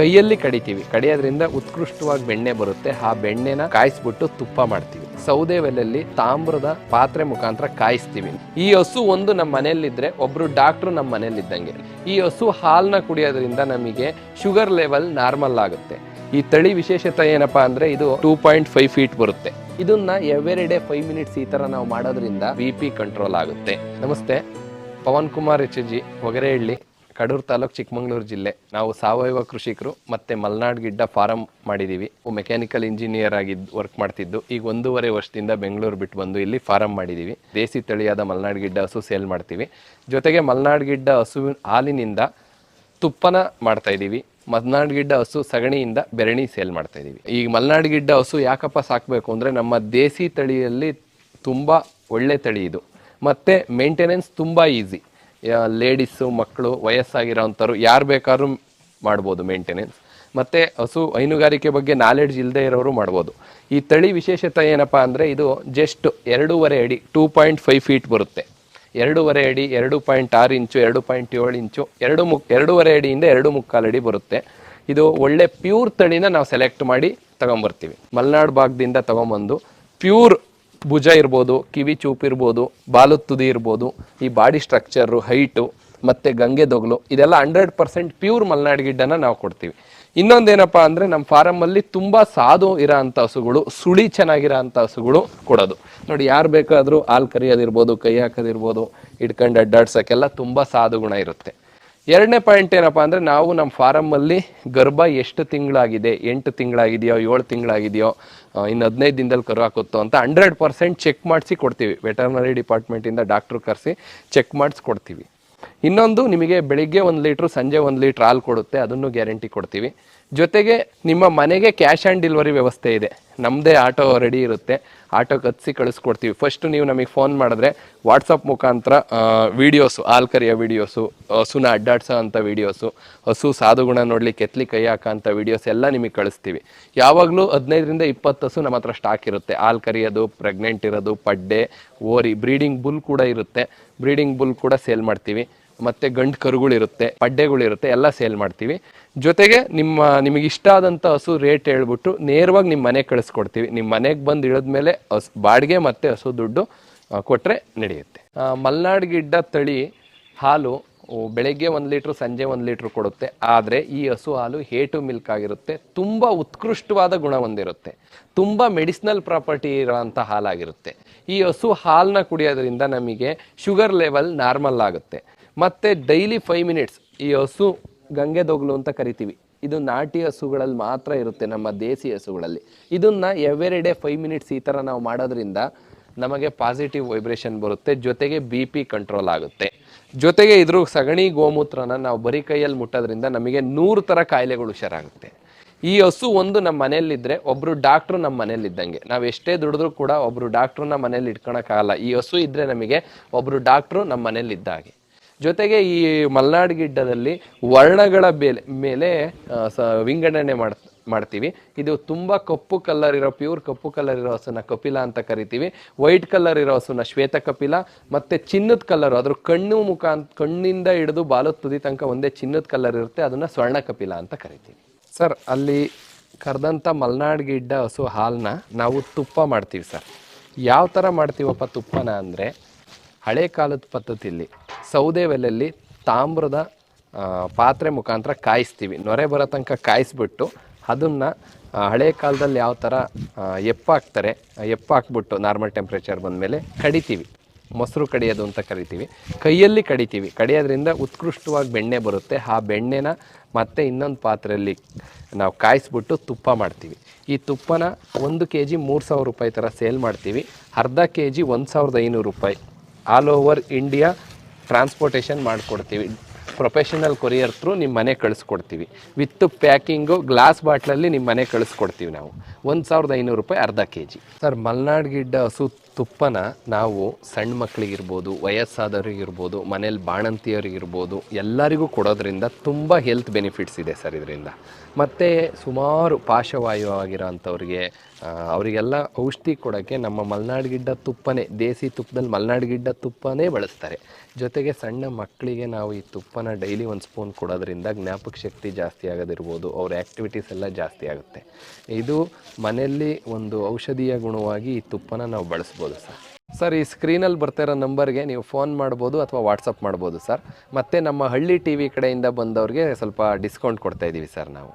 ಕೈಯಲ್ಲಿ ಕಡಿತೀವಿ. ಕಡಿಯೋದ್ರಿಂದ ಉತ್ಕೃಷ್ಟವಾಗಿ ಬೆಣ್ಣೆ ಬರುತ್ತೆ. ಆ ಬೆಣ್ಣೆನ ಕಾಯಿಸ್ಬಿಟ್ಟು ತುಪ್ಪ ಮಾಡ್ತೀವಿ. ಸೌದೆ ಒಲೆಯಲ್ಲಿ ತಾಮ್ರದ ಪಾತ್ರೆ ಮುಖಾಂತರ ಕಾಯಿಸ್ತೀವಿ. ಈ ಹಸು ಒಂದು ನಮ್ಮ ಮನೆಯಲ್ಲಿದ್ರೆ ಒಬ್ರು ಡಾಕ್ಟ್ರು ನಮ್ಮ ಮನೆಯಲ್ಲಿದ್ದಂಗೆ. ಈ ಹಸು ಹಾಲ್ನ ಕುಡಿಯೋದ್ರಿಂದ ನಮಗೆ ಶುಗರ್ ಲೆವೆಲ್ ನಾರ್ಮಲ್ ಆಗುತ್ತೆ. ಈ ತಳಿ ವಿಶೇಷತೆ ಏನಪ್ಪಾ ಅಂದ್ರೆ ಇದು ಟೂ ಪಾಯಿಂಟ್ ಫೈವ್ ಫೀಟ್ ಬರುತ್ತೆ. ಇದನ್ನ ಎವ್ರಿ ಡೇ ಫೈವ್ ಮಿನಿಟ್ಸ್ ಈ ತರ ನಾವು ಮಾಡೋದ್ರಿಂದ ಬಿ ಪಿ ಕಂಟ್ರೋಲ್ ಆಗುತ್ತೆ. ನಮಸ್ತೆ. Pavan Kumar H G. ಹೊಗರೆಹಳ್ಳಿ. Kadur taluk Chikkamagaluru ಜಿಲ್ಲೆ. ನಾವು ಸಾವಯವ ಕೃಷಿಕರು ಮತ್ತು ಮಲ್ನಾಡ್ ಗಿಡ್ಡ ಫಾರಂ ಮಾಡಿದ್ದೀವಿ ಮೆಕ್ಯಾನಿಕಲ್ ಇಂಜಿನಿಯರ್ ಆಗಿ ವರ್ಕ್ ಮಾಡ್ತಿದ್ದು. ಈಗ ಒಂದೂವರೆ ವರ್ಷದಿಂದ ಬೆಂಗಳೂರು ಬಿಟ್ಟು ಬಂದು ಇಲ್ಲಿ ಫಾರಂ ಮಾಡಿದ್ದೀವಿ ದೇಸಿ ತಳಿಯಾದ ಮಲ್ನಾಡ್ ಗಿಡ್ಡ ಹಸು ಸೇಲ್ ಮಾಡ್ತೀವಿ. ಜೊತೆಗೆ ಮಲ್ನಾಡ್ ಗಿಡ್ಡ ಹಸುವಿನ ಹಾಲಿನಿಂದ ತುಪ್ಪನ ಮಾಡ್ತಾ ಇದ್ದೀವಿ ಮಲ್ನಾಡ್ ಗಿಡ್ಡ ಹಸು ಸಗಣಿಯಿಂದ ಬೆರಣಿ ಸೇಲ್ ಮಾಡ್ತಾ ಇದ್ದೀವಿ ಈಗ ಮಲ್ನಾಡ್ ಗಿಡ್ಡ ಹಸು ಯಾಕಪ್ಪ ಸಾಕಬೇಕು ಅಂದರೆ ನಮ್ಮ ದೇಸಿ ತಳಿಯಲ್ಲಿ ತುಂಬ ಒಳ್ಳೆ ತಳಿ ಇದು. ಮತ್ತು ಮೇಂಟೆನೆನ್ಸ್ ತುಂಬ ಈಸಿ ಲೇಡೀಸು, ಮಕ್ಕಳು, ವಯಸ್ಸಾಗಿರೋಂಥವ್ರು ಯಾರು ಬೇಕಾದ್ರೂ ಮಾಡ್ಬೋದು ಮೇಂಟೆನೆನ್ಸ್ ಮತ್ತು ಹಸು, ಹೈನುಗಾರಿಕೆ ಬಗ್ಗೆ ನಾಲೆಡ್ಜ್ ಇಲ್ಲದೆ ಇರೋರು ಮಾಡ್ಬೋದು. ಈ ತಳಿ ವಿಶೇಷತೆ ಏನಪ್ಪ ಅಂದರೆ ಇದು ಜಸ್ಟ್ ಎರಡೂವರೆ ಅಡಿ ಟೂ ಪಾಯಿಂಟ್ ಫೈವ್ ಫೀಟ್ ಬರುತ್ತೆ. ಎರಡೂವರೆ ಅಡಿ, ಎರಡು ಪಾಯಿಂಟ್ ಆರು ಇಂಚು, ಎರಡು ಪಾಯಿಂಟ್ ಏಳು ಇಂಚು, ಎರಡು ಮುಕ್ ಎರಡೂವರೆ ಅಡಿಯಿಂದ ಎರಡು ಮುಕ್ಕಾಲು ಅಡಿ ಬರುತ್ತೆ. ಇದು ಒಳ್ಳೆ ಪ್ಯೂರ್ ತಳಿನ ನಾವು ಸೆಲೆಕ್ಟ್ ಮಾಡಿ ತಗೊಂಬರ್ತೀವಿ. ಮಲೆನಾಡು ಭಾಗದಿಂದ ತಗೊಂಬಂದು ಪ್ಯೂರ್ ಭುಜ ಇರ್ಬೋದು, ಕಿವಿ ಚೂಪ್ ಇರ್ಬೋದು ಬಾಲದ ತುದಿ ಇರ್ಬೋದು, ಈ ಬಾಡಿ ಸ್ಟ್ರಕ್ಚರು, ಹೈಟು, ಮತ್ತು ಗಂಗೆ ದೊಗಲು, ಇದೆಲ್ಲ ಹಂಡ್ರೆಡ್ ಪರ್ಸೆಂಟ್ ಪ್ಯೂರ್ ಮಲೆನಾಡು ಗಿಡ್ಡನ ನಾವು ಕೊಡ್ತೀವಿ. ಇನ್ನೊಂದೇನಪ್ಪ ಅಂದರೆ ನಮ್ಮ ಫಾರಮಲ್ಲಿ ತುಂಬ ಸಾಧು ಇರೋ ಅಂಥ ಹಸುಗಳು ಸುಳಿ ಚೆನ್ನಾಗಿರೋ ಅಂಥ ಹಸುಗಳು ಕೊಡೋದು. ನೋಡಿ, ಯಾರು ಬೇಕಾದರೂ ಹಾಲು ಕರಿಯೋದಿರ್ಬೋದು, ಕೈ ಹಾಕೋದಿರ್ಬೋದು ಇಟ್ಕೊಂಡು ಅಡ್ಡಾಡ್ಸೋಕ್ಕೆಲ್ಲ ತುಂಬ ಸಾಧು ಗುಣ ಇರುತ್ತೆ. ಎರಡನೇ ಪಾಯಿಂಟ್ ಏನಪ್ಪ ಅಂದರೆ ನಾವು ನಮ್ಮ ಫಾರಮ್ಮಲ್ಲಿ ಗರ್ಭ ಎಷ್ಟು ತಿಂಗಳಾಗಿದೆ, ಎಂಟು ತಿಂಗಳಾಗಿದೆಯೋ, ಏಳು ತಿಂಗಳಾಗಿದೆಯೋ ಇನ್ನು ಹದಿನೈದು ದಿನದಲ್ಲಿ ಕರು ಹಾಕುತ್ತೋ ಅಂತ ಹಂಡ್ರೆಡ್ ಪರ್ಸೆಂಟ್ ಚೆಕ್ ಮಾಡಿಸಿ ಕೊಡ್ತೀವಿ. ವೆಟರ್ನರಿ ಡಿಪಾರ್ಟ್ಮೆಂಟಿಂದ ಡಾಕ್ಟ್ರು ಕರೆಸಿ ಚೆಕ್ ಮಾಡಿಸಿ ಕೊಡ್ತೀವಿ. ಇನ್ನೊಂದು ನಿಮಗೆ ಬೆಳಿಗ್ಗೆ ಒಂದು ಲೀಟ್ರ್, ಸಂಜೆ ಒಂದು ಲೀಟ್ರ್ ಹಾಲು ಕೊಡುತ್ತೆ, ಅದನ್ನು ಗ್ಯಾರಂಟಿ ಕೊಡ್ತೀವಿ. ಜೊತೆಗೆ ನಿಮ್ಮ ಮನೆಗೆ ಕ್ಯಾಶ್ ಆ್ಯಂಡ್ ಡೆಲಿವರಿ ವ್ಯವಸ್ಥೆ ಇದೆ. ನಮ್ಮದೇ ಆಟೋ ರೆಡಿ ಇರುತ್ತೆ. ಆಟೋ ಕತ್ಸಿ ಕಳಿಸ್ಕೊಡ್ತೀವಿ. ಫಸ್ಟ್ ನೀವು ನಮಗೆ ಫೋನ್ ಮಾಡಿದ್ರೆ ವಾಟ್ಸಪ್ ಮುಖಾಂತರ ವೀಡಿಯೋಸು ಹಾಲು ಕರಿಯೋ ವೀಡಿಯೋಸು ಹಸುನ ಅಡ್ಡಾಡ್ಸೋ ಅಂಥ ವೀಡಿಯೋಸು ಹಸು ಸಾಧುಗುಣ ನೋಡ್ಲಿಕ್ಕೆ ಎತ್ಲಿ ಕೈ ಹಾಕೋ ಅಂಥ ವೀಡಿಯೋಸ್ ಎಲ್ಲ ನಿಮಗೆ ಕಳಿಸ್ತೀವಿ. ಯಾವಾಗಲೂ ಹದಿನೈದರಿಂದ ಇಪ್ಪತ್ತು ಹಸು ನಮ್ಮ ಹತ್ರ ಸ್ಟಾಕ್ ಇರುತ್ತೆ. ಹಾಲು ಕರಿಯೋದು ಪ್ರೆಗ್ನೆಂಟ್ ಇರೋದು, ಪಡ್ಡೆ, ಓರಿ ಬ್ರೀಡಿಂಗ್ ಬುಲ್ ಕೂಡ ಇರುತ್ತೆ. ಬ್ರೀಡಿಂಗ್ ಬುಲ್ ಕೂಡ ಸೇಲ್ ಮಾಡ್ತೀವಿ. ಮತ್ತೆ ಗಂಡು ಕರುಗಳಿರುತ್ತೆ, ಪಡ್ಡೆಗಳಿರುತ್ತೆ, ಎಲ್ಲ ಸೇಲ್ ಮಾಡ್ತೀವಿ. ಜೊತೆಗೆ ನಿಮ್ಮ ನಿಮಗೆ ಇಷ್ಟ ಆದಂಥ ಹಸು ರೇಟ್ ಹೇಳ್ಬಿಟ್ಟು ನೇರವಾಗಿ ನಿಮ್ಮ ಮನೆಗೆ ಕಳಿಸ್ಕೊಡ್ತೀವಿ. ನಿಮ್ಮ ಮನೆಗೆ ಬಂದು ಇಳಿದ್ಮೇಲೆ ಹಸು, ಬಾಡಿಗೆ ಮತ್ತೆ ಹಸು ದುಡ್ಡು ಕೊಟ್ಟರೆ ನಡೆಯುತ್ತೆ. ಮಲ್ನಾಡ್ ಗಿಡ್ಡ ತಳಿ ಹಾಲು ಬೆಳಗ್ಗೆ ಒಂದು ಲೀಟ್ರ್, ಸಂಜೆ ಒಂದು ಲೀಟ್ರ್ ಕೊಡುತ್ತೆ. ಆದರೆ ಈ ಹಸು ಹಾಲು ಹೇಟು ಮಿಲ್ಕ್ ಆಗಿರುತ್ತೆ. ತುಂಬ ಉತ್ಕೃಷ್ಟವಾದ ಗುಣ ಹೊಂದಿರುತ್ತೆ. ತುಂಬ ಮೆಡಿಸಿನಲ್ ಪ್ರಾಪರ್ಟಿ ಇರೋಂಥ ಹಾಲಾಗಿರುತ್ತೆ. ಈ ಹಸು ಹಾಲನ್ನ ಕುಡಿಯೋದ್ರಿಂದ ನಮಗೆ ಶುಗರ್ ಲೆವೆಲ್ ನಾರ್ಮಲ್ ಆಗುತ್ತೆ. ಮತ್ತೆ ಡೈಲಿ ಫೈವ್ ಮಿನಿಟ್ಸ್ ಈ ಹಸು ಗಂಗೆ ದೊಗ್ಲು ಅಂತ ಕರಿತೀವಿ. ಇದು ನಾಟಿ ಹಸುಗಳಲ್ಲಿ ಮಾತ್ರ ಇರುತ್ತೆ ನಮ್ಮ ದೇಸಿ ಹಸುಗಳಲ್ಲಿ. ಇದನ್ನು ಎವ್ರಿ ಡೇ ಫೈವ್ ಮಿನಿಟ್ಸ್ ಈ ಥರ ನಾವು ಮಾಡೋದ್ರಿಂದ ನಮಗೆ ಪಾಸಿಟಿವ್ ವೈಬ್ರೇಷನ್ ಬರುತ್ತೆ, ಜೊತೆಗೆ ಬಿ ಪಿ ಕಂಟ್ರೋಲ್ ಆಗುತ್ತೆ. ಜೊತೆಗೆ ಇದ್ರ ಸಗಣಿ ಗೋಮೂತ್ರನ ನಾವು ಬರೀ ಕೈಯಲ್ಲಿ ಮುಟ್ಟೋದ್ರಿಂದ ನಮಗೆ ನೂರು ಥರ ಕಾಯಿಲೆಗಳು ಹುಷಾರಾಗುತ್ತೆ ಈ ಹಸು ಒಂದು ನಮ್ಮ ಮನೆಯಲ್ಲಿದ್ದರೆ ಒಬ್ಬರು ಡಾಕ್ಟ್ರು ನಮ್ಮ ಮನೇಲಿದ್ದಂಗೆ ನಾವು ಎಷ್ಟೇ ದುಡಿದ್ರೂ ಕೂಡ ಒಬ್ರು ಡಾಕ್ಟ್ರನ್ನ ಮನೇಲಿ ಇಟ್ಕೊಳಕ್ಕಾಗಲ್ಲ ಈ ಹಸು ಇದ್ದರೆ ನಮಗೆ ಒಬ್ಬರು ಡಾಕ್ಟ್ರು ನಮ್ಮ ಮನೇಲಿದ್ದ ಹಾಗೆ. ಜೊತೆಗೆ ಈ ಮಲ್ನಾಡ್ ಗಿಡ್ಡದಲ್ಲಿ ವರ್ಣಗಳ ಬೇಲೆ ಮೇಲೆ ಸ, ವಿಂಗಡಣೆ ಮಾಡ್, ಮಾಡ್ತೀವಿ. ಇದು ತುಂಬ ಕಪ್ಪು ಕಲರ್ ಇರೋ ಪ್ಯೂರ್ ಕಪ್ಪು ಕಲರ್ ಇರೋ ಹಸುನ ಕಪಿಲ ಅಂತ ಕರಿತೀವಿ. ವೈಟ್ ಕಲರ್ ಇರೋ ಹಸುನ ಶ್ವೇತ ಕಪಿಲ, ಮತ್ತೆ ಚಿನ್ನದ ಕಲರ್ ಅದ್ರ ಕಣ್ಣು ಮುಖ ಕಣ್ಣಿಂದ ಹಿಡಿದು ಬಾಲದ ತುದಿ ತನಕ ಒಂದೇ ಚಿನ್ನದ ಕಲರ್ ಇರುತ್ತೆ, ಅದನ್ನ ಸ್ವರ್ಣ ಕಪಿಲ ಅಂತ ಕರಿತೀವಿ. ಸರ್, ಅಲ್ಲಿ ಕರೆದಂಥ ಮಲ್ನಾಡ್ ಗಿಡ್ಡ ಹಸು ಹಾಲನ್ನ ನಾವು ತುಪ್ಪ ಮಾಡ್ತೀವಿ ಸರ್. ಯಾವ ಥರ ಮಾಡ್ತೀವಪ್ಪ ತುಪ್ಪನ ಅಂದರೆ, ಹಳೆ ಕಾಲದ ಪದ್ಧತಿಯಲ್ಲಿ ಸೌದೆ ಒಲೆಯಲ್ಲಿ ತಾಮ್ರದ ಪಾತ್ರೆ ಮುಖಾಂತರ ಕಾಯಿಸ್ತೀವಿ. ನೊರೆ ಬರೋ ತನಕ ಕಾಯಿಸ್ಬಿಟ್ಟು ಅದನ್ನು ಹಳೆ ಕಾಲದಲ್ಲಿ ಯಾವ ಥರ ಎಪ್ಪಾಕ್ತಾರೆ ಎಪ್ಪಾಕ್ಬಿಟ್ಟು ನಾರ್ಮಲ್ ಟೆಂಪ್ರೇಚರ್ ಬಂದಮೇಲೆ ಕಡಿತೀವಿ. ಮೊಸರು ಕಡಿಯೋದು ಅಂತ ಕರಿತೀವಿ. ಕೈಯಲ್ಲಿ ಕಡಿತೀವಿ. ಕಡಿಯೋದ್ರಿಂದ ಉತ್ಕೃಷ್ಟವಾಗಿ ಬೆಣ್ಣೆ ಬರುತ್ತೆ. ಆ ಬೆಣ್ಣೆನ ಮತ್ತೆ ಇನ್ನೊಂದು ಪಾತ್ರೆಯಲ್ಲಿ ನಾವು ಕಾಯಿಸ್ಬಿಟ್ಟು ತುಪ್ಪ ಮಾಡ್ತೀವಿ. ಈ ತುಪ್ಪನ ಒಂದು ಕೆ ಜಿ ಮೂರು ಸಾವಿರ ರೂಪಾಯಿ ಥರ ಸೇಲ್ ಮಾಡ್ತೀವಿ. ಅರ್ಧ ಕೆ ಜಿ ಒಂದು ಸಾವಿರದ ಐನೂರು ರೂಪಾಯಿ. ಆಲ್ ಓವರ್ ಇಂಡಿಯಾ ಟ್ರಾನ್ಸ್ಪೋರ್ಟೇಷನ್ ಮಾಡಿಕೊಡ್ತೀವಿ. ಪ್ರೊಫೆಷನಲ್ ಕೊರಿಯರ್ ಥ್ರೂ ನಿಮ್ಮ ಮನೆ ಕಳಿಸ್ಕೊಡ್ತೀವಿ. ವಿತ್ ಪ್ಯಾಕಿಂಗು ಗ್ಲಾಸ್ ಬಾಟ್ಲಲ್ಲಿ ನಿಮ್ಮ ಮನೆ ಕಳಿಸ್ಕೊಡ್ತೀವಿ ನಾವು. ಒಂದು ಸಾವಿರದ ಐನೂರು ರೂಪಾಯಿ ಅರ್ಧ K G sir, Malnad Gidda ಹಸು ತುಪ್ಪನ ನಾವು ಸಣ್ಣ ಮಕ್ಕಳಿಗಿರ್ಬೋದು ವಯಸ್ಸಾದವರಿಗಿರ್ಬೋದು ಮನೇಲಿ ಬಾಣಂತಿಯರಿಗಿರ್ಬೋದು ಎಲ್ಲರಿಗೂ ಕೊಡೋದ್ರಿಂದ ತುಂಬ ಹೆಲ್ತ್ ಬೆನಿಫಿಟ್ಸ್ ಇದೆ ಸರ್ ಇದರಿಂದ. ಮತ್ತು ಸುಮಾರು ಪಾರ್ಶ್ವವಾಯು ಅಂಥವ್ರಿಗೆ ಅವರಿಗೆಲ್ಲ ಔಷಧಿ ಕೊಡೋಕ್ಕೆ ನಮ್ಮ ಮಲೆನಾಡು ಗಿಡ್ಡ ತುಪ್ಪನೇ, ದೇಸಿ ತುಪ್ಪದಲ್ಲಿ ಮಲೆನಾಡು ಗಿಡ್ಡ ತುಪ್ಪನೇ ಬಳಸ್ತಾರೆ. ಜೊತೆಗೆ ಸಣ್ಣ ಮಕ್ಕಳಿಗೆ ನಾವು ಈ ತುಪ್ಪನ ಡೈಲಿ ಒಂದು ಸ್ಪೂನ್ ಕೊಡೋದ್ರಿಂದ ಜ್ಞಾಪಕ ಶಕ್ತಿ ಜಾಸ್ತಿ ಆಗೋದಿರ್ಬೋದು, ಅವ್ರ ಆ್ಯಕ್ಟಿವಿಟೀಸ್ ಎಲ್ಲ ಜಾಸ್ತಿ ಆಗುತ್ತೆ. ಇದು ಮನೆಯಲ್ಲಿ ಒಂದು ಔಷಧೀಯ ಗುಣವಾಗಿ ಈ ತುಪ್ಪನ ನಾವು ಬಳಸ್ಬೋದು. ಸರ್. ಸರ್, ಈ ಸ್ಕ್ರೀನಲ್ಲಿ ಬರ್ತಾ ಇರೋ ನಂಬರ್ಗೆ ನೀವು ಫೋನ್ ಮಾಡ್ಬೋದು ಅಥವಾ ವಾಟ್ಸಪ್ ಮಾಡ್ಬೋದು ಸರ್. ಮತ್ತು ನಮ್ಮ ಹಳ್ಳಿ ಟಿ ವಿ ಕಡೆಯಿಂದ ಬಂದವ್ರಿಗೆ ಸ್ವಲ್ಪ ಡಿಸ್ಕೌಂಟ್ ಕೊಡ್ತಾ ಇದ್ದೀವಿ ಸರ್ ನಾವು.